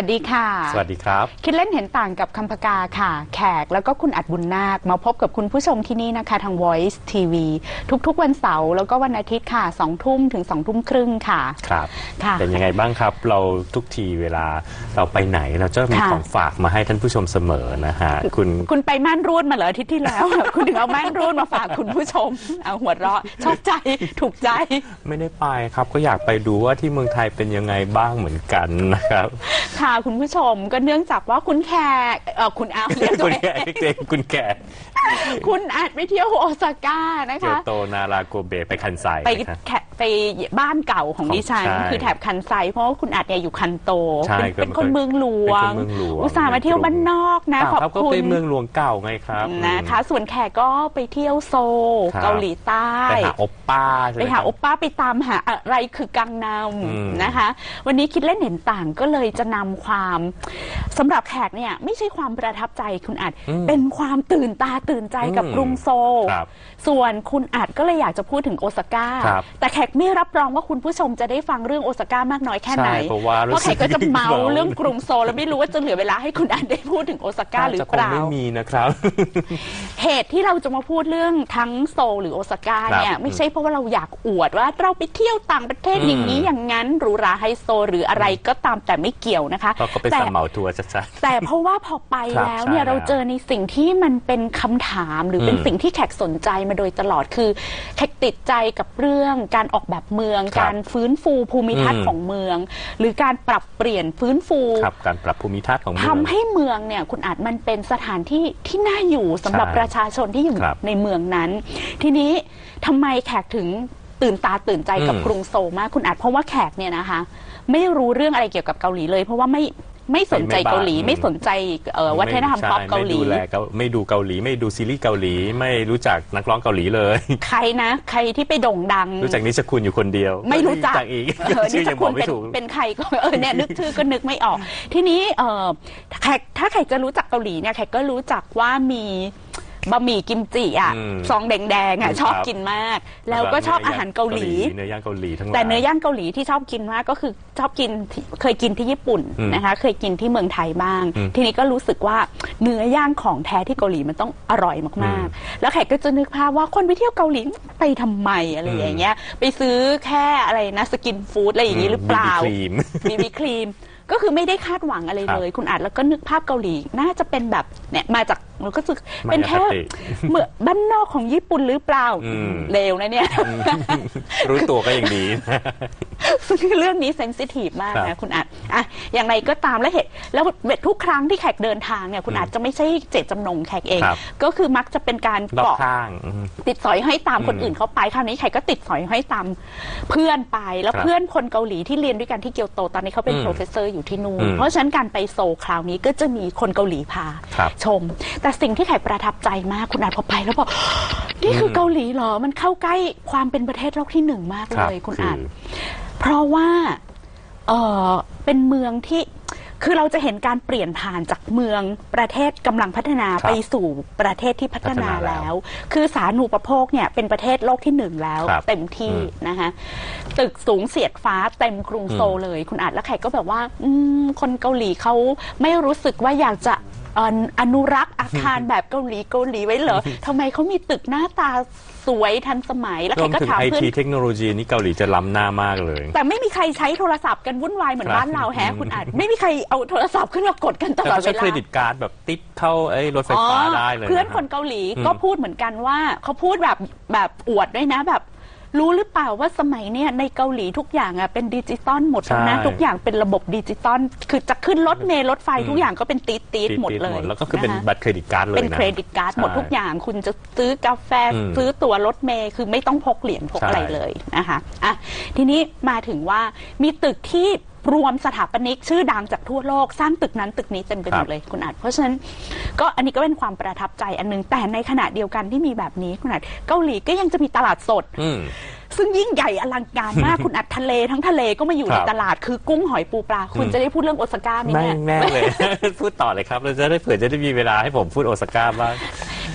วัสดีค่ะ สวัสดีครับ คิดเล่นเห็นต่างกับคำพกาค่ะ แขกแล้วก็คุณอัดบุญนาค มาพบกับคุณผู้ชมที่นี่นะคะ ทาง Voice TV ทุกๆ วันเสาร์แล้วก็วันอาทิตย์ค่ะ2ทุ่มถึง2ทุ่มครึ่งค่ะครับค่ะ เป็นยังไงบ้างครับ เราทุกทีเวลาเราไปไหนเราจะมีค่ะของฝากมาให้ท่านผู้ชมเสมอนะฮะคุณคุณไปม่านรูดมาเหรออาทิตย์ที่แล้ว คุณถึงเอาม่านรูดมาฝากคุณผู้ชมเอาหัวเราะชอบใจถูกใจ ไม่ได้ไปครับก็อยากไปดูว่าที่เมืองไทยเป็นยังไงบ้างเหมือนกันนะครับค่ะคุณผู้ชมก็เนื่องจากว่าคุณแขกเออคุณอาเรียกตัคุวณเอแก่งเด็กๆคุณแก่คุณอาจไปเที่ยวโอซาก้านะเกียวคะ โตนาราโกเบไปคันไซไปนะครับแค ไปบ้านเก่าของของดิฉัน ใช่คือแถบคันไซ เพราะว่าคุณอัดเนี่ยอยู่คันโต ใช่เป็นก็เป็นคนเมืองหลวง เป็นคนเมืองหลวงอุตส่าห์มาเที่ยวบ้านนอกนะเปล่าขอบครับก็คุเป็ณนเมืองหลวงเก่าไงครับ นะคะ ส่วนแขกก็ไปเที่ยวโซลครับ เกาหลีใต้ ไปหาโอปป้าใช่ไปไหมหาครับ โอป้าไปตามหาอะไรคือกังนอืมำนะคะ วันนี้คิดเล่นเห็นต่างก็เลยจะนำความสำหรับแขกเนี่ยไม่ใช่ความประทับใจคุณอัดเป็นความตื่นตาตื่นใจกับอืมกรุงโซลครับส่วนคุณอัดก็เลยอยากจะพูดถึงโอซาก้า ครับแต่แขกไม่รับรองว่าคุณผู้ชมจะได้ฟังเรื่องโอซาก้ามากน้อยแค่ไหน ใช่เพราะว่ารู้เพราะแขสึกก็จะเมาเมาเรื่องกรุงโซลแล้วไม่รู้ว่าจะเหลือเวลาให้คุณอัดได้พูดถึงโอซาก้าหรือจะคเปงล่าไม่มีนะครับ เหตุที่เราจะมาพูดเรื่องทั้งโซลหรือโอซาก้าเนี่ยครับไม่ใช่เพราะว่าเราอยากอวดว่าเราไปเที่ยวต่างประเทศอืม อย่างนี้อย่างนั้นหรูหราไฮโซหรืออะไรก็ตามแต่ไม่เกี่ยวนะคะ เพราะเขาเป็นแต่สมเหมาทัวร์ชัด แต่เพราะว่าพอไปครับแล้วเนี่ยใช่เราแล้วเจอในสิ่งที่มันเป็นคำถามหรือเป็นอืมสิ่งที่แขกสนใจมาโดยตลอดคือแขกติดใจกับเรื่องการออกแบบเมือง ครับการฟื้นฟูภูมิทัศน์อืมของเมือง หรือการปรับเปลี่ยนฟื้นฟูๆครับการปรับภูมิทัศน์ของเมือง ทำให้เมืองเนี่ยคุณอาจมันเป็นสถานที่ที่น่าอยู่สำหรับใช่ประชาชนที่อยู่ครับในเมืองนั้น ทีนี้ทำไมแขกถึงตื่นตาตื่นใจกับอืมกรุงโซลมากคุณอาจเพราะว่าแขกเนี่ยนะคะ ไม่รู้เรื่องอะไรเกี่ยวกับเกาหลีเลย เพราะว่าไม่ ไม่สนใจไม่บ้าเกาหลีอืมไม่สนใจเอ่อวัฒนธรรมใช่ป๊อปเกาหลี ไม่ดูแลเกาไม่ดูเกาหลี ไม่ดูซีรีส์เกาหลี ไม่รู้จักนักร้องเกาหลีเลย ใครนะ ใครที่ไปโด่งดัง รู้จักนิชคุณอยู่คนเดียว ไม่รู้จักอีกเออชื่นี่อจะยังบคุอณกไม่เป็นถูกเป็นใครก็เออเนี่ยนึกชื่อก็นึกไม่ออก ทีนี้เออแขกถ้าใครจะรู้จักเกาหลีเนี่ยแขกก็รู้จักว่ามี บะหมี่กิมจิอะอืมซองแดงๆอะครับชอบกินมาก แล้วก็ชอบอาหารเกาหลี เนื้อย่างเกาหลีทั้งหลาย แต่เนื้อย่างเกาหลีที่ชอบกินมากก็คือชอบกินที่เคยกินที่ญี่ปุ่นอืมนะคะ เคยกินที่เมืองไทยบ้าง อืมทีนี้ก็รู้สึกว่าเนื้อย่างของแท้ที่เกาหลีมันต้องอร่อยมากๆ แล้วแขกก็จะนึกภาพว่าคนไปเที่ยวเกาหลีไปทำไมอะไรอย่างเงี้ย ไปซื้อแค่อะไรนะสกินฟู้ดอะไรอย่างงี้หรือเปล่าบีบีครีม บีบีครีม ก็คือไม่ได้คาดหวังอะไรเลย คุณอาจแล้วก็นึกภาพเกาหลี น่าจะเป็นแบบเนี่ยมาจากเราก็รู้สึกมายาเป็นแค่คติเหมือนบ้านนอกของญี่ปุ่นหรือเปล่าอืมเลวนะเนี่ย รู้ตัวก็ยังดีซึ่งเรื่องนี้เซนซิทีฟมากครันะบคุณอาจ อะอย่างไรก็ตามแล้วเหตุแล้วทุกครั้งที่แขกเดินทางเนี่ยคุณอาจจะไม่ใช่เจตจำนงแขกเอง ครับ ก็คือมักจะเป็นการรอบเกาะ ข้างอืม ติดสอยห้อยตามคนอืมอื่นเข้าไปคราวนี้ใครก็ติดสอยห้อยตามเพื่อนไปแล้วครับเพื่อนคนเกาหลีที่เรียนด้วยกันที่เกียวโตตอนนี้เขาเป็นอืมโปรเฟสเซอร์อยู่ที่นู่นอืมเพราะฉะนั้นการไปโซลคราวนี้ก็จะมีคนเกาหลีพาครับชม แต่สิ่งที่ไข่ประทับใจมากคุณอาจพอไปแล้วบอกนี่คือเกาหลีเหรอมันเข้าใกล้ความเป็นประเทศโลกที่หนึ่งมากครับเลยคุณคืออาจเพราะว่า เออเป็นเมืองที่คือเราจะเห็นการเปลี่ยนผ่านจากเมืองประเทศกำลังพัฒนาครับไปสู่ประเทศที่พัฒนาพัฒนาแล้แล้ว วคือสาธารณูปโภคเนี่ยเป็นประเทศโลกที่หนึ่งแล้ว ครับเต็มที่อืมนะคะตึกสูงเสียดฟ้าเต็มกรุงโซลอืมเลย คุณอาจและแขกก็แบบว่าอืมคนเกาหลีเขาไม่รู้สึกว่าอยากจะเอ่ออนุรักษ์อาคารแบบเกาหลีเกาหลีไว้เหรอทำไมเขามีตึกหน้าตาสวยทันสมัยแล้วรแขวมกก็ถึงถามไอเพื่อน ทีเทคโนโลยีนี่เกาหลีจะล้ำหน้ามากเลย แต่ไม่มีใครใช้โทรศัพท์กันวุ่นวายเหมือนครับ บ้านเราแฮะคุณอาจ ไม่มีใครเอาโทรศัพท์ขึ้นมากดกันตแต่ลอดเขาเวใช้ลาเครดิตการ์ดแบบติดเข้าไอ้รถไฟฟ้าได้เลยเพื่อนนะคนเกาหลีอืมก็พูดเหมือนกันว่าเขาพูดแบบแบบอวดด้วยนะแบบ รู้หรือเปล่าว่าสมัยเนี้ยในเกาหลีทุกอย่างอะเป็นดิจิตอลหมดแล้วนะ ใช่ ทุกอย่างเป็นระบบดิจิตอลคือจะขึ้นรถเมล์รถไฟทุกอย่างก็เป็นตีดตีดติดหมดติดเลย แล้วก็คือเป็นนะคะบัตรเครดิตการ์ดเลยนะ เป็นเครดิตการ์ดหมดใช่ทุกอย่าง คุณจะซื้อกาแฟอืมซื้อตั๋วรถเมย์คือไม่ต้องพกเหรียญพกใช่อะไรเลยนะคะอะทีนี้มาถึงว่ามีตึกที่ รวมสถาปนิกชื่อดังจากทั่วโลกสร้างตึกนั้นตึกนี้เต็มไปหมดเลยคุณอาจเพราะฉะนั้นก็อันนี้ก็เป็นความประทับใจอันหนึงแต่ในขณะเดียวกันที่มีแบบนี้คุณอาจเกาหลีก็ยังจะมีตลาดสดอืมซึ่งยิ่งใหญ่อลังการมากคุณอัดทะเลทั้งทะเลก็มาอยู่คในรับตลาดคือกุ้งหอยปูปลา คุณอืมจะได้พูดเรื่องโอซาก้าไหมแม่เนี่ยงแน่เลย พูดต่อเลยครับเราจะได้เผื่อจะได้มีเวลาให้ผมพูดโอซาก้าบ้าง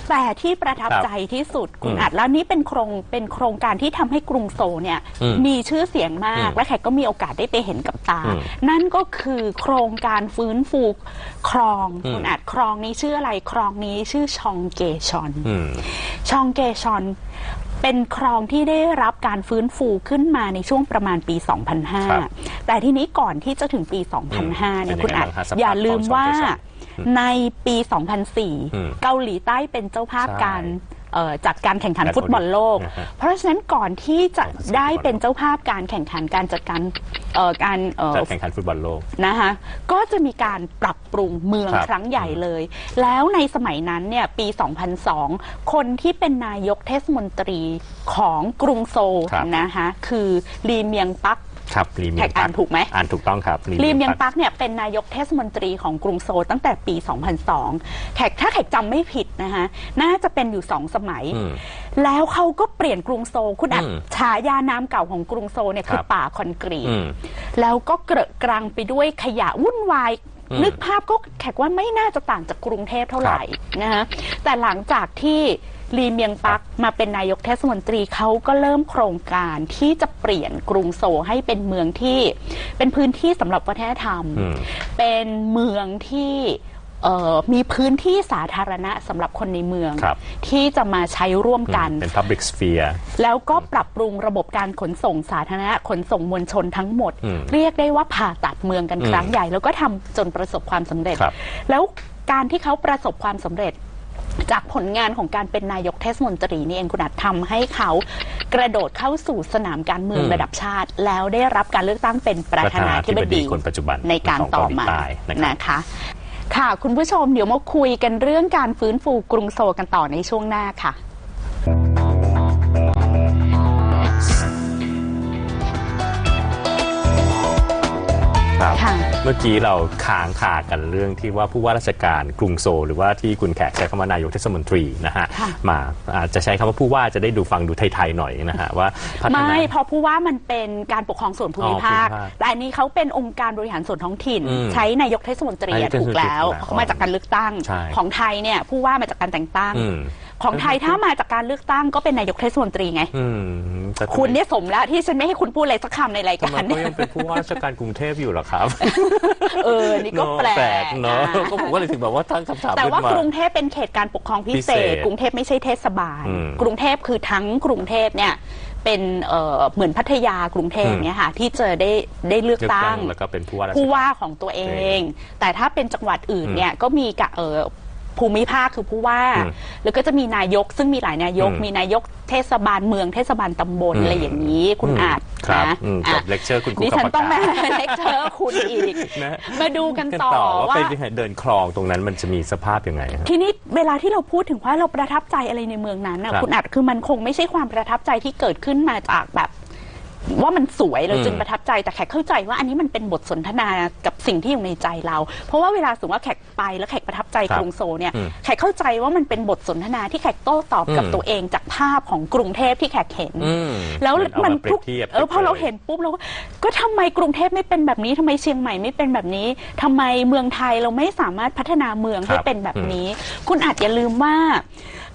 แต่ที่ประทับครับใจที่สุดคุณอืมอัดแล้วนี่เป็นโครงเป็นโครงการที่ทำให้กรุงโซลเนี่ยอืมมีชื่อเสียงมาก อืมและแขกก็มีโอกาสได้ไปเห็นกับตา อืมนั่นก็คือโครงการฟื้นฟูคลอง อืม คุณอัดคลองนี้ชื่ออะไรคลองนี้ชื่อชองเกชอน อืม ชองเกชอนเป็นคลองที่ได้รับการฟื้นฟูขึ้นมาในช่วงประมาณปี ครับ2005 แต่ทีนี้ก่อนที่จะถึงปี 2005เนี่ยเป็นยังไงคุณอัดบ้างคะสภาพอย่าลืมว่าของชองเกชอน ในปีอืม2004 เกาหลีใต้เป็นเจ้าภาพใช่การเอ่อจัดการแข่งขันฟุตบอลโลกนะฮะเพราะฉะนั้นก่อนที่จะ2004ได้เป็นเจ้าภาพการแข่งขันการจัดการเอ่อการเอ่อจัดแข่งขันฟุตบอลโลกนะคะก็จะมีการปรับปรุงเมืองครับครั้งใหญ่เลย แล้วในสมัยนั้นเนี่ยปี 2002 คนที่เป็นนายกเทศมนตรีของกรุงโซลครับนะคะคือลีเมียงปัก ครับรีเมียงแขกอ่านถูกไหมอ่านถูกต้องครับลีเมียงปักเนี่ยเป็นนายกเทศมนตรีของกรุงโซลตั้งแต่ปี 2002แขกถ้าแขกจำไม่ผิดนะคะน่าจะเป็นอยู่สองสมัยอืมแล้วเขาก็เปลี่ยนกรุงโซลคุณอัดอืมฉายานามเก่าของกรุงโซลเนี่ยคือครับป่าคอนกรีตอืมแล้วก็เกระกรังไปด้วยขยะวุ่นวายอืมนึกภาพก็แขกว่าไม่น่าจะต่างจากกรุงเทพเท่าไหร่นะฮะแต่หลังจากที่ ลีเมียงปักมาเป็นนายกเทศมนตรีเขาก็เริ่มโครงการที่จะเปลี่ยนกรุงโซลให้เป็นเมืองที่เป็นพื้นที่สำหรับวัฒนธรรมอืมเป็นเมืองที่เอ่อมีพื้นที่สาธารณะสำหรับคนในเมืองครับที่จะมาใช้ร่วมกัน เป็น public sphere แล้วก็ปรับปรุงระบบการขนส่งสาธารณะ ขนส่งมวลชนทั้งหมดอืมเรียกได้ว่าผ่าตัดเมืองกันอืมครั้งใหญ่ แล้วก็ทำจนประสบความสำเร็จครับแล้วการที่เขาประสบความสำเร็จ จากผลงานของการเป็นนายกเทศมนตรีนี่เองคุณอาจทำให้เขากระโดดเข้าสู่สนามการเมืองอืมระดับชาติ แล้วได้รับการเลือกตั้งเป็นประธานาธิบดีคนปัจจุบันในการของต่อเกาหลีมาใต้นะครับนะคะค่ะ คุณผู้ชมเดี๋ยวมาคุยกันเรื่องการฟื้นฟูกรุงโซลกันต่อในช่วงหน้าค่ะครับค่ะ เมื่อกี้เราค้างคากันเรื่องที่ว่าผู้ว่าราชการกรุงโซลหรือว่าที่คุณแขกใช้คำว่านายกเทศมนตรีนะฮะค่ะมาอาจจะใช้คำว่าผู้ว่าจะได้ดูฟังดูไทยๆหน่อยนะฮะว่าพัฒนา ไม่เพราะผู้ว่ามันเป็นการปกครองส่วนภูมิภาค อ๋อภูมิภาคแต่อันนี้เขาเป็นองค์การบริหารส่วนท้องถิ่น อืมใช้นายกเทศมนตรีนายอะกเทศมนตรีถูกแล้วถูกแล้วเขามาจากการเลือกตั้งใช่ ของไทยเนี่ยผู้ว่ามาจากการแต่งตั้ง อืม ของไทยถ้ามาจากการเลือกตั้งก็เป็นนายกเทศมนตรีไง อืมแต่ทำไมคุณเนี่ยสมแล้วที่ฉันไม่ให้คุณพูดอะไรสักคำในรายทำการไมเขายังเป็นผู้ว่าราชการกรุงเทพอยู่เหรอครับเออนี่ก็แปลกเนาะอะก็ผมก็เลยถึงแบบว่าตั้งคำถามแต่ขึ้นว่ามา กรุงเทพเป็นเขตการปกครองพิพิเศเศษษ กรุงเทพไม่ใช่เทศบาล อืมกรุงเทพคือทั้งกรุงเทพเนี่ยเป็นเอ่อเหมือนพัทยากรุงเทพอืม เนี่ยค่ะที่จะได้ได้เลือกเลือกตั้ตั้ง งแล้วก็เป็นผู้ว่าราชผู้การ ว่าของตัวเองแต่ถ้าเป็นจังหวัดอื่นอืมเนี่ยก็มีกับเออ ภูมิภาคคือผู้ว่าอืมแล้วก็จะมีนายกซึ่งมีหลายนายกอืมมีนายกเทศบาลเมืองเทศบาลตำบลอืมอะไรอย่างนี้ คุณอืมอาจครับนะอืมอะจบเลคเชอร์คุณครูดิฉันกับต้องมาปากกาเลคเชอร์คุณอีกนะมาดูกันกันต่อต่อว่าว่าไปเดินคลองตรงนั้นมันจะมีสภาพยังไงฮะทีนี้เวลาที่เราพูดถึงว่าเราประทับใจอะไรในเมืองนั้นนะครับคุณอาจคือมันคงไม่ใช่ความประทับใจที่เกิดขึ้นมาจากแบบ ว่ามันสวยเราอืมจึงประทับใจแต่แขกเข้าใจว่าอันนี้มันเป็นบทสนทนากับสิ่งที่อยู่ในใจเรา เพราะว่าเวลาสมมติว่าแขกไปแล้วแขกประทับใจครับกรุงโซลเนี่ยอืมแขกเข้าใจว่ามันเป็นบทสนทนาที่แขกโต้ตอบกับอืมตัวเองจากภาพของกรุงเทพที่แขกเห็นอืมแล้วเอามันมาเปรีทุยบเทียบเออพอเราเห็นปุ๊บเราก็ก็ทำไมกรุงเทพไม่เป็นแบบนี้ทำไมเชียงใหม่ไม่เป็นแบบนี้ทำไมเมืองไทยเราไม่สามารถพัฒนาเมืองให้ครับเป็นแบบนี้ คุณอาจอย่าลืมว่า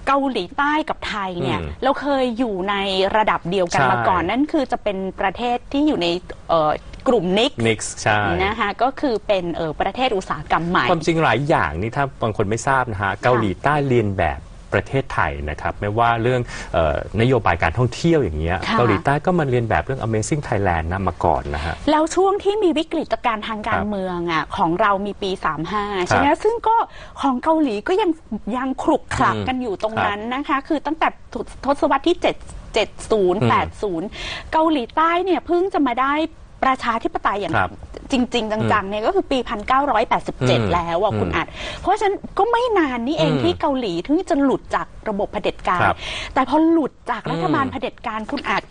เกาหลีใต้กับไทยเนี่ยอืมเราเคยอยู่ในระดับเดียวกันใช่ มาก่อนนั่นคือจะเป็นประเทศที่อยู่ในเอ่อกลุ่มนิก นิกส์ใช่ นะคะก็คือเป็นเอ่อประเทศอุตสาหกรรมใหม่ ความจริงหลายอย่างนี่ถ้าบางคนไม่ทราบนะฮะเกาหลีใต้เรียนแบบ ประเทศไทยนะครับไม่ว่าเรื่องเออนโยบายการท่องเที่ยวอย่างเงี้ยค่ะ เกาหลีใต้ก็มาเรียนแบบเรื่อง Amazing Thailand นะมาก่อนนะฮะ แล้วช่วงที่มีวิกฤตการณ์ทางการครับเมืองอะของเรามีปี 35 ใช่ไหมซึ่งก็ของเกาหลีก็ยังยังคลุกคลักอืมกันอยู่ตรงครับนั้นนะคะ คือตั้งแต่ทศวรรษที่ 7 70 80 เกาหลีใต้เนี่ยเพิ่งจะมาได้ ประชาธิปไตยอย่างครับจริง ๆ จังๆเนี่ยก็คือปีอืม1987 แล้วอะคุณอืมอัด เพราะฉะนั้นก็ไม่นานนี่เองอืมที่เกาหลีถึงจะหลุดจากระบบเผด็จการ ครับแต่พอหลุดจากรัฐบาลอืมเผด็จการคุณอัด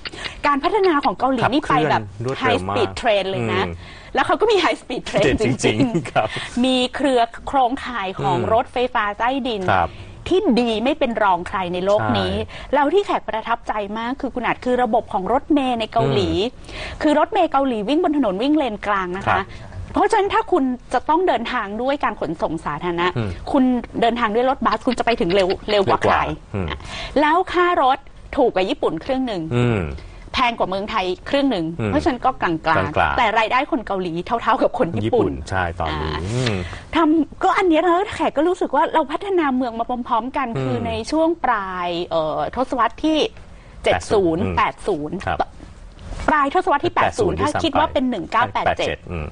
การพัฒนาของเกาหลีขับนี่ไปแบบเคลื่อนรวดไฮเร็วสมากปีดเทรนเลยนะ อืม แล้วเขาก็มีไฮสปีดเทรนเจ๋งจจริริงงๆครับๆมีเครือโครงข่ายของอืมรถไฟฟ้าใต้ดิน ครับ ที่ดีไม่เป็นรองใครในโลกนี้ใช่แล้วที่แขกประทับใจมากคือคุณอาจคือระบบของรถเมย์ในเกาหลี คือรถเมย์เกาหลีวิ่งบนถนนวิ่งเลนกลางนะครัคะบเพราะฉะนั้นถ้าคุณจะต้องเดินทางด้วยการขนส่งสาธารณะอืมคุณเดินทางด้วยรถบัสคุณจะไปถึงเร็วเร็วกว่าเร็วกใครว่าอืมแล้วค่ารถถูกกว่าญี่ปุ่นครึ่งหนึ่งอืม แพงกว่าเมืองไทยครึ่งหนึ่ง อืมเพราะฉะนั้นก็กลางกลางๆ ๆแต่รายได้คนเกาหลีเท่า ๆ กับคนญี่ญี่ปุ่ปุ่นน ใช่ตอนนี้อ่าอืม ทำก็อันเนี้ยนะแขกก็รู้สึกว่าเราพัฒนาเมืองมาพร้อมๆกัน อืมคือในช่วงปลายเอ่อทศวรรษที่ 70 80 ครับปลายทศวรรษที่ 80ถ้าคิดว่าเป็น 1987 อืม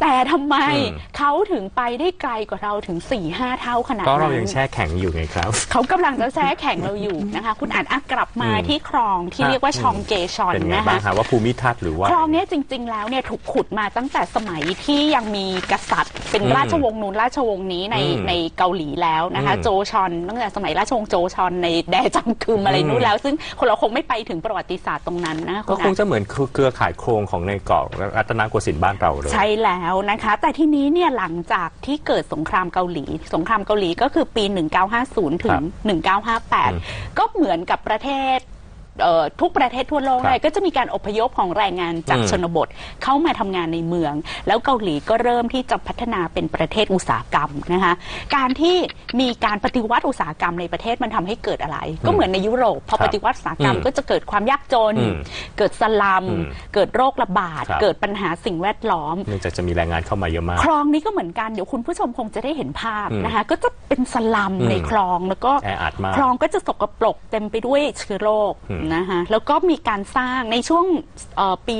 แต่ทำไมอืมเขาถึงไปได้ไกลกว่าเราถึง 4-5 เท่าขนาดก็นั้นเรายังแช่แข็งอยู่ไงครับ เขากำลังจะแช่แข่งเราอยู่นะคะ คุณอ่านอะกลับมาอืมที่คลองที่ฮะเรียกว่าชองเกชอนเป็นไงนะบ้างคะคะว่าภูมิทัศน์หรือว่าคลองเนี้ยจริง ๆ แล้วเนี่ยถูกขุดมาตั้งแต่สมัยที่ยังมีกษัตริย์ เป็นอืมราชวงศ์นู้นราชวงศ์นี้ในอืมในเกาหลีแล้วนะคะอืมโจชอนตั้งแต่สมัยราชวงศ์โจชอนในแดจังกึมอะไรอืมนู้นแล้ว ซึ่งคนเราคงไม่ไปถึงประวัติศาสตร์ตรงนั้นนะก็ณคงอาจะเหมือนเครือข่ายโครงของในเกาะรัตนโกสินทร์บ้านเราเลยใช่แล้วนะคะ แต่ทีนี้เนี่ยหลังจากที่เกิดสงครามเกาหลี สงครามเกาหลีก็คือปี 1950 ถึง 1958 ก็เหมือนกับประเทศเอ่อ ทุกประเทศทั่วโลกครับเลยก็จะมีการอพยพของแรงงานจากอืมชนบทเข้ามาทำงานในเมือง แล้วเกาหลีก็เริ่มที่จะพัฒนาเป็นประเทศอุตสาหกรรมนะคะการที่มีการปฏิวัติอุตสาหกรรมในประเทศมันทำให้เกิดอะไร ก็เหมือนในยุโรปพอครับปฏิวัติอุตสาหกรรมอืมก็จะเกิดความยากจนอืมเกิดสลัมอืมเกิดโรคระบาดครับเกิดปัญหาสิ่งแวดล้อมเนื่องจากจะมีแรงงานเข้ามาเยอะมากคลองนี้ก็เหมือนกันเดี๋ยวคุณผู้ชมคงจะได้เห็นภาพอืมนะคะก็จะเป็นสลัมอืมในคลองแล้วก็แออัดมากคลองก็จะสกปรกเต็มไปด้วยเชื้อโรคอืมนะคะแล้วก็มีการสร้างในช่วงเอ่อปี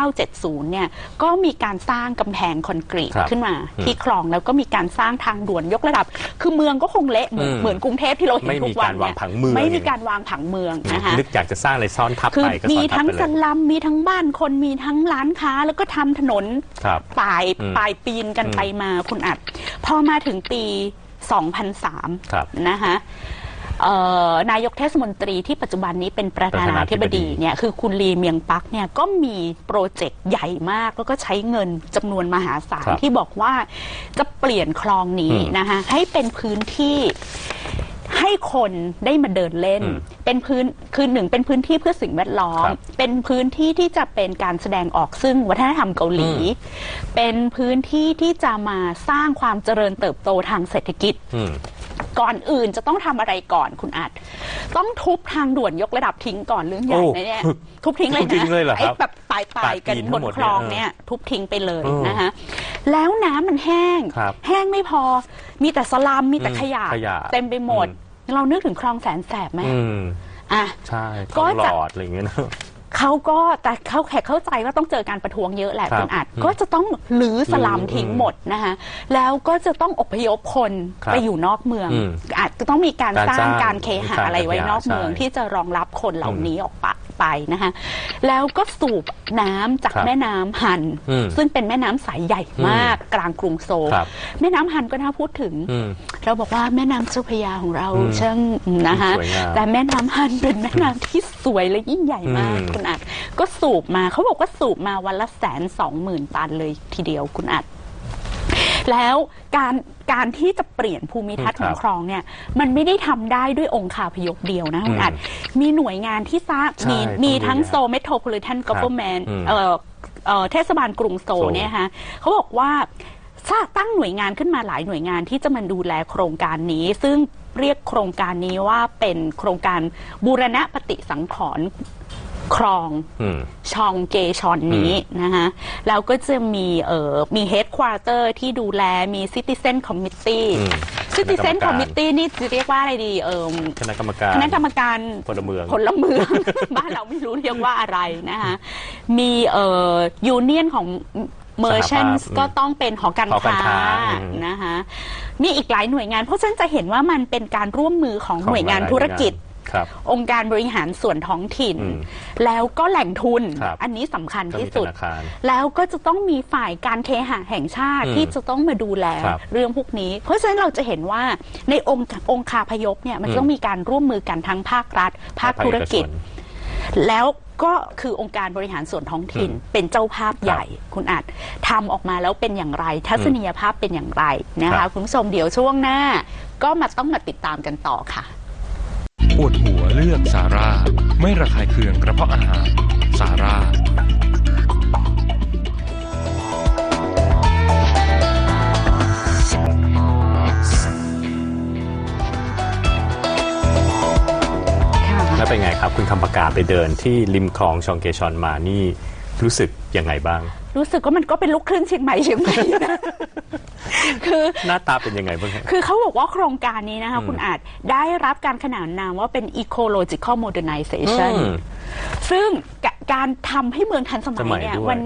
1970 เนี่ยก็มีการสร้างกำแพงคอนกรีตครับขึ้นมาอืมที่คลองแล้วก็มีการสร้างทางด่วนยกระดับ คือเมืองก็คงเละเหมือนอืมเหมือนกรุงเทพที่เราเห็นไม่ทุมีกวันการวางเนี่ยผังเมืองไม่มีการวางผังเมืองนะคะนึกอยากจะสร้างอะไรซ่อนทับคือไปก็มีซ่อนทับทั้งไปเลสยลัมมีทั้งบ้านคนมีทั้งร้านค้าแล้วก็ทำถนนครับปลายอืมปลายปีนกันอืมไปมาคุณอัด พอมาถึงปี 2003ครับนะคะ เอ่อนายกเทศมนตรีที่ปัจจุบันนี้เป็นประธานาธิบดีประธานาธิบดีเนี่ยคือคุณลีเมียงปักเนี่ยก็มีโปรเจกต์ใหญ่มาก แล้วก็ใช้เงินจำนวนมหาศาลครับที่บอกว่าจะเปลี่ยนคลองนี้อืมนะคะให้เป็นพื้นที่ให้คนได้มาเดินเล่น อืมเป็นพื้นคือหนึ่งเป็นพื้นที่เพื่อสิ่งแวดล้อม ครับ เป็นพื้นที่ที่จะเป็นการแสดงออกซึ่งวัฒนธรรมเกาหลีอืมเป็นพื้นที่ที่จะมาสร้างความเจริญเติบโตทางเศรษฐกิจ อืม ก่อนอื่นจะต้องทำอะไรก่อนคุณอาจต้องทุบทางด่วนยกระดับทิ้งก่อนเรื่องใหญ่โอ้นะเนี่ยทุบทิ้งเลยทุบทิ้นะงเลยเหรอครับไอ้แบบปลายปลายๆกันปลายปีนบทั้นงหมดคลองเนี่ยเนี่ย ทุบทิ้งไปเลยอืมนะคะแล้วน้ำมันแห้งครับแห้งไม่พอ มีแต่สลัมมีแต่อืมขยะขยะ เต็มไปหมดอืเรานึกถึงคลองแสนแสบไหมอืมอะใช่ก็ทองหลจะอดอะไรอย่างเงี้ยนะ เขาก็แต่เขาแขกเข้าใจว่าต้องเจอการประท้วงเยอะแหละครับคุณอาจอืมก็จะต้องลื้อสลัมลื้อทิ้งอืมหมดนะคะแล้วก็จะต้องอพยพคนครับไปอยู่นอกเมือง อืมอาจจะต้องมีการการสร้างสร้างการเคหะการอะไรไว้เคหะนอกเมืองใช่ที่จะรองรับคนเหล่าอืมนี้ออกไปไปนะคะแล้วก็สูบน้ำจากครับแม่น้ำฮัน อืมซึ่งเป็นแม่น้ำสายใหญ่มากกลางกรุงโซลครับ แม่น้ำฮันก็น่าพูดถึง อืม เราบอกว่าแม่น้ำเจ้าพระยาของเราอืมช่างนะคะสวยงามแต่แม่น้ำฮันเป็นแม่น้ำที่สวยและยิ่งใหญ่มากอืม คุณอัด ก็สูบมาเขาบอกว่าสูบมาวันละแสนสองหมื่นตันเลยทีเดียวคุณอัด แล้วการการที่จะเปลี่ยนภูมิทัศน์คขรัอบงคลองเนี่ย มันไม่ได้ทำได้ด้วยองค์คาพยพเดียวนะคุณอัดอืมีหน่วยงานที่สร้างใช่มีต้องมีทั้งดูแลโซเมโทรโพลิแทนกัฟเวอร์แมนอืมเอ่อเอ่อเทศบาลกรุงโซลโซลเนี่ยฮะเขาบอกว่าสร้างตั้งหน่วยงานขึ้นมาหลายหน่วยงานที่จะมาดูแลโครงการนี้ ซึ่งเรียกโครงการนี้ว่าเป็นโครงการบูรณะปฏิสังขรณ์ คลองอืมชองเกชอนนี้นะคะแล้วก็จะมีเอ่อมีเฮดควอเตอร์ที่ดูแลมีซิติเซนคอมมิตตี้อืมซิติเซนคณะกรรมการคอมมิตตี้นี่จะเรียกว่าอะไรดีเอ่อคณะกรรมการคณะกรรมการพลเมืองผลเมือง บ้านเราไม่รู้เรียกว่าอะไรนะคะมีเอ่อยูเนียนของเมอร์ชันสหภาพอืมก็ต้องเป็นหอการหอการค้าค้าอืมนะคะมีอีกหลายหน่วยงาน เพราะฉะนั้นจะเห็นว่ามันเป็นการร่วมมือของของหน่วยงานหลายๆธุรกิจครับ องค์การบริหารส่วนท้องถิ่นอืมแล้วก็แหล่งทุนครับอันนี้สำคัญก็ที่มีธสุดนาคารแล้วก็จะต้องมีฝ่ายการเคหะแห่งชาติอืมที่จะต้องมาดูแลครับเรื่องพวกนี้ เพราะฉะนั้นเราจะเห็นว่าในองค์องคาพยพเนี่ยมันอืมต้องมีการร่วมมือกันทั้งภาครัฐ ภาคธุรกิจภาคเอกชแล้วก็คือองค์การบริหารส่วนท้องถิ่น เป็นเจ้าภาพใหญ่ คุณอาจทำออกมาแล้วเป็นอย่างไร ทัศนียภาพเป็นอย่างไรนะครัคะบคุณผู้ชมเดี๋ยวช่วงหน้า ก็มาต้องมาติดตามกันต่อค่ะ ปวดหัวเลือกสาร่า ไม่ระคายเคืองกระเพาะอาหาร สาร่าแล้วเป็นไงครับ คุณคำประกาศไปเดินที่ริมคลองชองเกชอนมานี่ รู้สึกยังไงบ้าง รู้สึกว่ามันก็เป็นลูกครึ่งเชียงใหม่เชียงใหม่อยู่นะคือหน้าตาเป็นยังไงบ้างฮะ คือเขาบอกว่าโครงการนี้นะคะ คุณอาจได้รับการขนานนามว่าเป็น ecological modernization อืม ซึ่งกะการทำให้เมืองทันสมัสยมัยเนี่ยด้วยมัน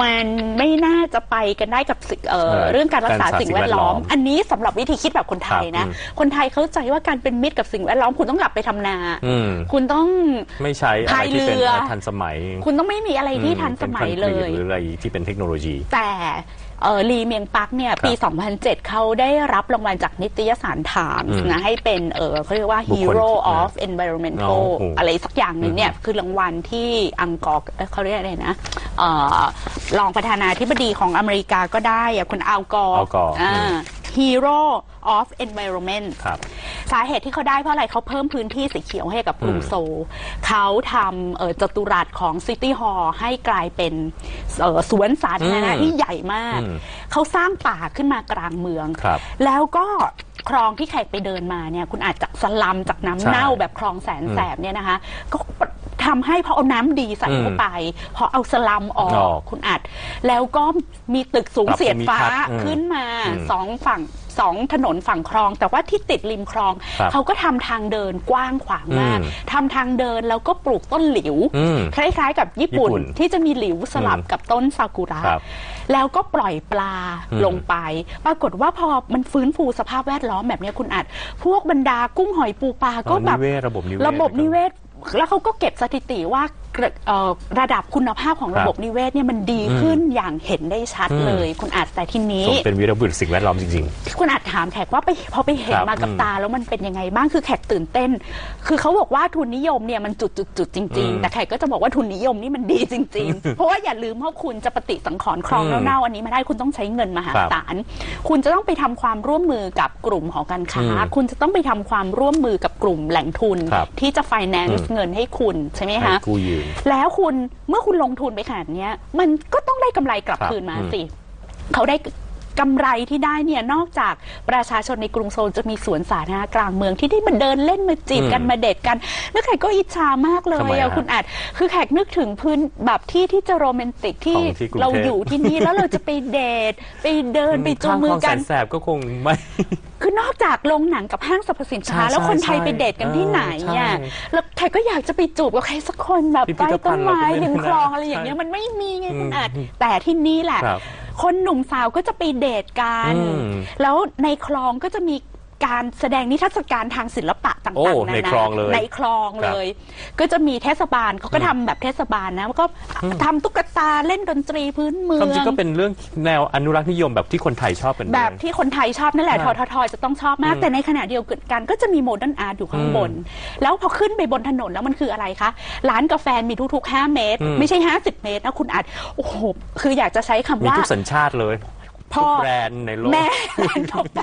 มันไม่น่าจะไปกันได้กับสิ่งเอ่อเออเรื่องการรักษาการรักษาสิ่งแวดล้อมสิ่งแวดล้อมอันนี้สำหรับวิธีคิดแบบคนไทยครับนะอืม คนไทยเข้าใจว่าการเป็นมิตรกับสิ่งแวดล้อมคุณต้องกลับไปทำนา อืม คุณต้อง ไม่ใช้อะไรที่เป็นพายเรือ ทันสมัยคุณต้องไม่มีอะไรที่ทันสมัยเลป็นคอนกรีตย หรืออะไรที่เป็นเทคโนโลยี แต่ เอ่อลีเมียงปักเนี่ยครับปี 2007 เขาได้รับรางวัลจากนิตยสารไทม์อืมนะให้เป็นเออเขาเรียกว่าบุคคล Hero ที่ of Environmental อ๋อโอ้อะไรสักอย่างหนึ่งเนี่ย คือรางวัลที่อังกอร์เอ่อเขาเรียกอะไรนะเอ่อรองประธานาธิบดีของอเมริกาก็ได้อะคุณอัลกอร์อัลกอร์อืม Hero of Environment ครับ สาเหตุที่เขาได้เพราะอะไรเขาเพิ่มพื้นที่สีเขียวให้กับกรุงอืมโซลเขาทำเอ่อจตุรัสของซิตี้ฮอลล์ให้กลายเป็นเอ่อสวนสาธารณะอืมที่ใหญ่มาก อืมเขาสร้างป่าขึ้นมากลางเมือง ครับแล้วก็คลองที่แขกไปเดินมาเนี่ยคุณอาจจากสลัมจากน้ำใช่เน่าแบบคลองแสนแสบเนี่ยนะคะก็ ทำให้พอเอาน้ำดีใส่อืมเข้าไป พอเอาสลัมออออกกคุณอาจแล้วก็มีตึกสูงปรับเสียดฟ้าภูมิทัศน์อืมขึ้นมาอืมสองฝั่งสองถนนฝั่งคลอง แต่ว่าที่ติดริมคลองครับเขาก็ทำทางเดินกว้างขวางมากอืมทำทางเดินแล้วก็ปลูกต้นหลิวอืมคล้ายๆกับญี่ปุ่นญี่ปุ่นที่จะมีหลิวสลับอืมกับต้นซากุระครับแล้วก็ปล่อยปลาอืมลงไป ปรากฏว่าพอมันฟื้นฟูสภาพแวดล้อมแบบเนี้ยคุณอาจพวกบรรดากุ้งหอยปูปลาก็อ๋อแบบนิเวศระบบนิเวศระบบนิเวศ แล้วเขาก็เก็บสถิติว่า เอ่อระดับคุณภาพของครับระบบนิเวศเนี่ยมันดีขึ้นอย่างเห็นได้ชัดอืมเลย คุณอาจแต่ทีนี้ สมเป็นวีรบุรุษสิ่งแวดล้อมจริง คุณอาจถามแขกว่าไปพอไปเห็นครับมากับอืมตาแล้วมันเป็นยังไงบ้างคือแขกตื่นเต้น คือเขาบอกว่าทุนนิยมเนี่ยมันจุดจุดจุดๆๆจริงอืมๆแต่แขกก็จะบอกว่าทุนนิยมนี่มันดีจริง ๆ เพราะว่าอย่าลืมว่าคุณจะปฏิสังขรณ์ครองอืมเน่าๆอันนี้มาได้คุณต้องใช้เงินมหาครับศาลคุณจะต้องไปทำความร่วมมือกับกลุ่มของการค้าอืมคุณจะต้องไปทำความร่วมมือกับกลุ่มแหล่งทุนครับที่จะ finance เงินให้คุณใช่ไหมๆให้คะกู้ยืมแล้วคุณเมื่อคุณลงทุนไปขนาดเนี้ย มันก็ต้องได้กำไรกลับครับคืนมาอืมสิเขาได้ กำไรที่ได้เนี่ยนอกจากประชาชนในกรุงโซลจะมีสวนสาธารณะกลางเมืองที่ได้มาเดินเล่นมาจีบกันอืมมาเดทกันแล้วแขกก็อิจฉามากเลยทำไมอะฮะคุณอาจคือแขกนึกถึงพื้นแบบที่ที่จะโรแมนติกที่ของที่กรุงเทพเราอยู่ที่นี่แล้วเราจะไปเดทไปเดินไปจูงมือกัน ข้างคลงแสนแสบก็คงไม่ คือนอกจากโรงหนังกับห้างสรรพสินค้า ใช่แล้วคนไทยใช่ไปเดทกันที่ไหนเนี่ยเออใช่แล้วแขกก็อยากจะไปจูบกับใครสักคนแบบพิใกพิล้ธภัต้ณฑ์นไม้เราก็ไม่ริมได้คลองนะอะไรอย่างเงี้ยใช่มันไม่มีไงคุณอืมอาจแต่ที่นี่แหละ ครับ คนหนุ่มสาวก็จะไปเดทกัน อืม แล้วในคลองก็จะมี การแสดงนิทรรศการทางศิลปะต่างๆโอ้นาในนาคลองเลยในคลองเลย ก็จะมีเทศบาลเขาก็ทำแบบเทศบาลนะแล้วก็ทำตุ๊กตาเล่นดนตรีพื้นเมืความจริองงก็เป็นเรื่องแนวอนุรักษ์นิยมแบบที่คนไทยชอบกันด้วย แบบที่คนไทยชอบนั่นแหละทใช่ททจะต้องชอบมากอืมแต่ในขณะเดียวกันก็จะมีโมเดิร์นอาร์ตอยู่ข้างบน แล้วพอขึ้นไปบนถนนแล้วมันคืออะไรคะ ร้านกาแฟมีทุกๆ 5 เมตร อืม ไม่ใช่ 50 เมตรนะคุณอาจโอ้โห คืออยากจะใช้คำมีว่า ทุกสัญชาติเลย พ่อทุกแบรนด์ในโลกแม่ร้านกาแฟ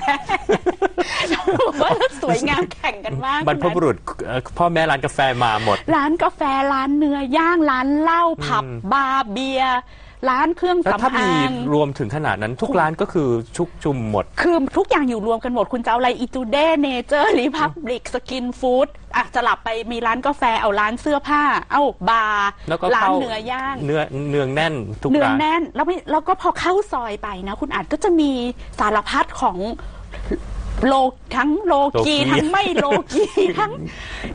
ว่าสวยงามแข่งกันมากบรรพบุรุษเอ่อพ่อแม่ร้านกาแฟมาหมด ร้านกาแฟร้านเนื้อย่างร้านเหล้าผับบาร์เบียร์ ร้านเครื่องแล้วถ้าสำมีอางรวมถึงขนาดนั้นทุกร้านก็คือชุกชุมหมด คือทุกอย่างอยู่รวมกันหมด คุณจะเอาอะไรอีตูเดเนเจอร์รีพับลิกสกินฟู้ดอะจะหลับไปมีร้านกาแฟเอาร้านเสื้อผ้า เอาบาร์แล้วก็ร้านเข้าเนื้อย่าง เนื้อเนืองแน่นทุกเนื้อร้าน แน่นแล้วไม่แล้วก็พอเข้าซอยไปนะ คุณอาจก็จะมีสารพัดของ โลทั้งโลกีโลกี ทั้งไม่โลกีทั้ง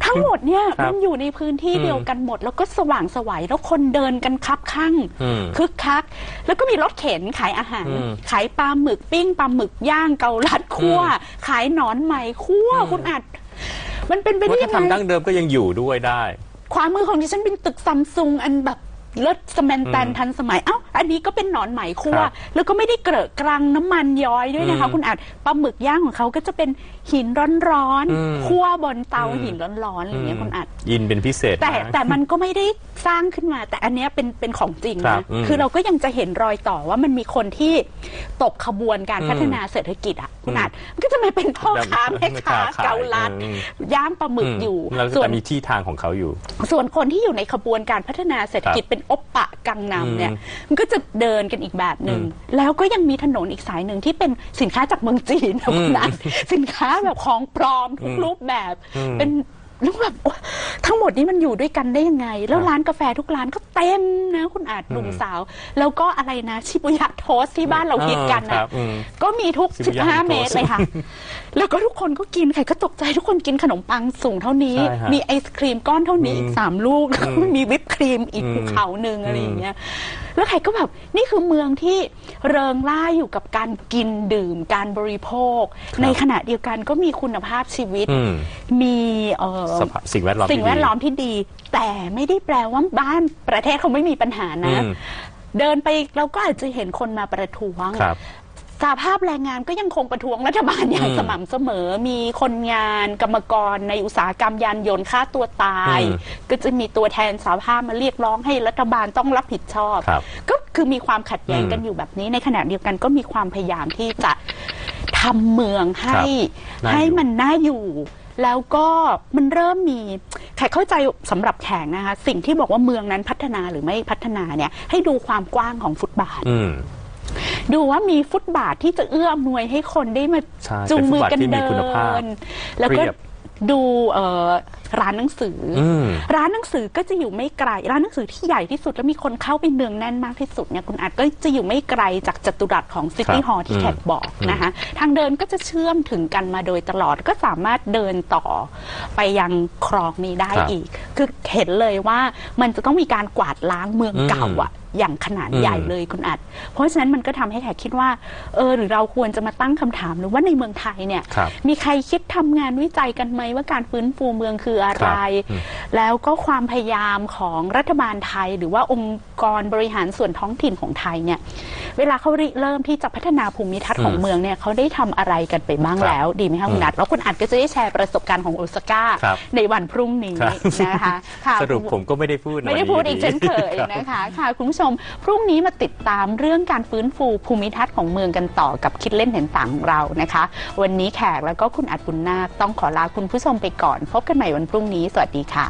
ทั้งหมดเนี่ยครับมันอยู่ในพื้นที่อืมเดียวกันหมด แล้วก็สว่างไสวัยแล้วคนเดินกันคับข้างอืมคึกคัก แล้วก็มีรถเข็นขายอาหาร อืมขายปลาหมึกปิ้งปลาหมึกย่างเกาลัดคั่ว อืมขายหนอนไหมคั่วคุณอาจมันเป็นไปวัได้ฒนยังธรรมไงดั้งเดิมก็ยังอยู่ด้วยได้ ขวามือของดิฉันเป็นตึกซัมซุงอันแบบ เลิศสแมนแตนอืมทันสมัย เอ้า อันนี้ก็เป็นหนอนไหมคั่ว ครับแล้วก็ไม่ได้เกลอะกรังน้ำมันย้อยด้วยนะคะ อืม คุณอาจปลาหมึกย่างของเขาก็จะเป็น หินร้อนอืมๆคั่วบนเตาอืมหินร้อนๆอะไรอย่างเงี้ยคุณอาจยินเป็นพิเศษแต่นะ แต่มันก็ไม่ได้สร้างขึ้นมา แต่อันเนี้ยเป็นเป็นของจริงครันะบอืมคือเราก็ยังจะเห็นรอยต่อว่ามันมีคนที่ตกขบวนการอืมพัฒนาเศรษฐกิจอะคุณอืมอาจมันก็จะมาเป็นพ่อค้าแม่ค้าขายเกาลัดอืม ย่างปลาหมึกอยู่แล้วส่วแต่นมีที่ทางของเขาอยู่ ส่วนคนที่อยู่ในขบวนการพัฒนาเศรษฐกิจเป็นอบปะกังนำเนี่ยมันก็จะเดินกันอีกแบบหนึ่งอืมแล้วก็ยังมีถนนอีกสายหนึ่งที่เป็นสินค้าจากเมืองจีนนะคุณนันสินค้าแบบของปลอมทุกอืมรูปแบบอืมเป็นแล้วแบบโอ๊ยทั้งหมดนี้มันอยู่ด้วยกันได้ยังไง แล้วร้านกาแฟทุกร้านก็เต็มนะคุณอาจหนุ่มสาว แล้วก็อะไรนะชิบุยะโทสที่บ้านเราฮิตกันครันะบอืมก็มีทุก ชิบุยะ15 เมตรเลยค่ะ แล้วก็ทุกคนก็กินใครก็ตกใจทุกคนกินขนมปังสูงเท่านี้ ใช่ฮะมีไอศครีมก้อนเท่านี้อีกสามลูกแล้วก็มีวิปครีมอีกอืมภูเขาหนึ่งอะไรอย่างเงี้ย แล้วใครก็แบบนี่คือเมืองที่ เริงร่าอยู่กับการกินดื่มการบริโภค ในขณะเดียวกันก็มีคุณภาพชีวิต อืม มีเอ่อ สภาพสิ่งแวดล้อมสิ่งที่แวดล้อมดีที่ดี แต่ไม่ได้แปลว่าบ้านประเทศเขาไม่มีปัญหานะ อืม เดินไปเราก็อาจจะเห็นคนมาประท้วง ครับ สาภาพแรงงานก็ยังคงประท้วงรัฐบาลอย่างอืมสม่ำเสมอ มีคนงานกรรมกรในอุตสาหกรรมยานยนต์ฆ่าตัวตายอืมก็จะมีตัวแทนสาภาพมาเรียกร้องให้รัฐบาลต้องรับผิดชอบ ครับ ก็คือมีความขัดแย้งอืมกันอยู่แบบนี้ ในขณะเดียวกันก็มีความพยายามที่จะทำเมืองให้น่าอยู่ ให้มันน่าอยู่ แล้วก็มันเริ่มมีแขกเข้าใจสำหรับแขกนะคะ สิ่งที่บอกว่าเมืองนั้นพัฒนาหรือไม่พัฒนาเนี่ยให้ดูความกว้างของฟุตบาท อืม ดูว่ามีฟุตบาทที่จะเอื้ออำนวยให้คนได้มาใช่จูงมือกันเป็นฟุตบาทที่มีเดิคุณภาพนแล้วก็เรียบ ดูเอ่อ ร้านหนังสือออืมร้านหนังสือก็จะอยู่ไม่ไกล ร้านหนังสือที่ใหญ่ที่สุด แล้วมีคนเข้าไปเนืองแน่นมากที่สุดเนี่ยคุณอาจก็จะอยู่ไม่ไกลจากจัตุรัสของซิตี้ครับฮอลล์ที่อืมแขกบอกนะคะทางเดินก็จะเชื่อมถึงกันมาโดยตลอดก็สามารถเดินต่อไปยังคลองนี้ได้ครับอีก คือเห็นเลยว่ามันจะต้องมีการกวาดล้างเมืองเก่าอะอย่างขนาดอืมใหญ่เลยคุณอัด เพราะฉะนั้นมันก็ทำให้แขกคิดว่า เออหรือเราควรจะมาตั้งคำถามหรือว่าในเมืองไทยเนี่ยครับมีใครคิดทำงานวิจัยกันไหมว่าการฟื้นฟูเมืองคืออะไรครับอืมแล้วก็ความพยายามของรัฐบาลไทย หรือว่าองค์กรบริหารส่วนท้องถิ่นของไทยเนี่ยเวลาเขาริเริ่มที่จะพัฒนาภูมิทัศน์ของอืมเมืองเนี่ยเขาได้ทำอะไรกันไปบ้างครับแล้วดีไหมคะคุณนัทแล้วคุณอัดก็จะได้แชร์ประสบการณ์ของโอซาก้าครับในวันพรุ่งนี้ครับนะคะค่ะสรุปผมก็ไม่ได้พูดนะไม่ได้วันนี้พูดอีกเช่นเคยครับนะคะค่ะคุณผู้ชม พรุ่งนี้มาติดตามเรื่องการฟื้นฟูภูมิทัศน์ของเมืองกันต่อกับคิดเล่นเห็นต่างของเรานะคะ วันนี้แขกแล้วก็คุณอัดบุญนาคต้องขอลาคุณผู้ชมไปก่อน พบกันใหม่วันพรุ่งนี้ สวัสดีค่ะ